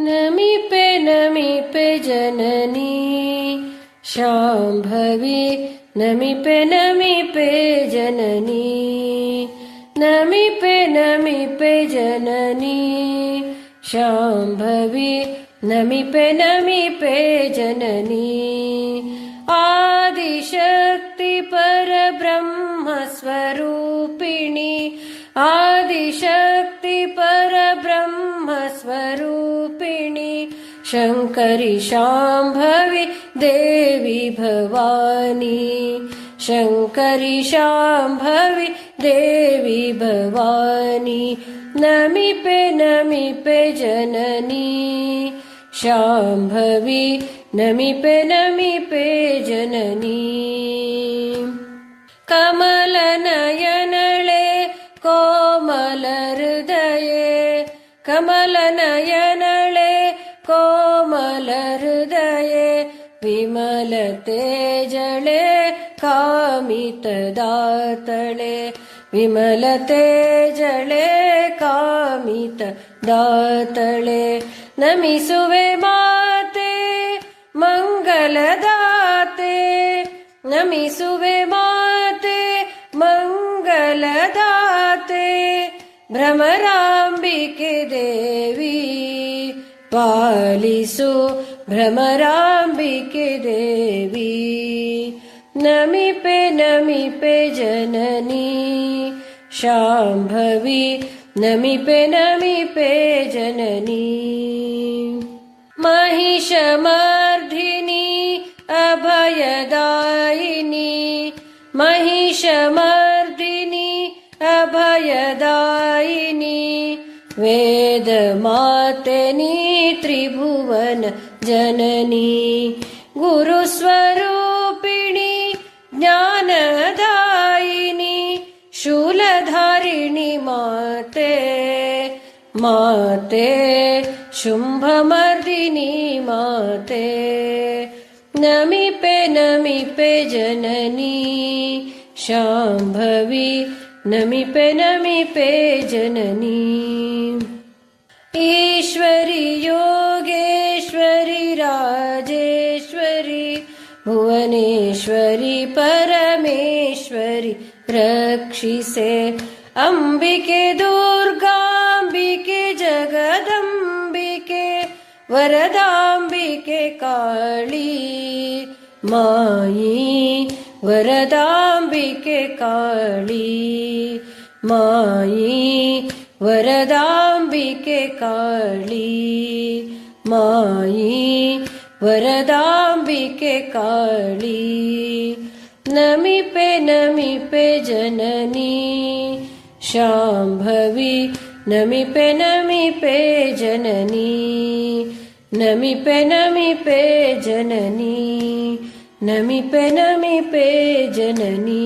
नमिपे नमिपे जननी। शाम्भवी नमिपे जननी। नमिपे नमिपे जननी। शाम्भवी नमिपे नमिपे जननी। आदिशक्ति परब्रह्मस्वरूपिणि। आदिशक्ति परब्रह्मस्वरूपिणि शङ्करि शाम्भवि देवी भवानी। शङ्करि शाम्भवि देवी भवानी। नमिपे नमिपे जननी। शाम्भवी नमिपे नमिपे जननी। कमलनयनळे कोमलहृदये। कमलनयनळे कोमलहृदये विमलते जळे कामितदातळे विमलते जळे कामित दातळे नमिसुवे माते मङ्गलदाते। नमिसुवे माते मङ्गलदाते। भ्रमराम्बिके देवी पालिसु भ्रमराम्बिके देवी। नमिपे नमिपे जननी। शाम्भवी नमिपे नमिपे जननी। महिषमर्धिनी अभयदायिनी। महिषमर्दिनी अभयदायिनी वेदमातनी त्रिभुवन जननी गुरुस्वरूपिणी ज्ञानदायिनी शूलधारिणि माते माते शुम्भमर्दिनी माते। नमिपे नमिपे जननी शाम्भवी नमिपे नमिपे जननी। ईश्वरि योगेश्वरि राजेश्वरि भुवनेश्वरि परमेश्वरि रक्षिसे। अम्बिके दुर्गाम्बिके जगदम्बिके वरदाम्बिके काळी मायी वरदाम्बिके मायी वरदाम्बिके काळी मायी वरदाम्बिके काळी नमिपे नमिपे जननी शाम्भवी नमिपे नमिपे जननी नमिपे नमिपे जननी नमिपे नमिपे जननी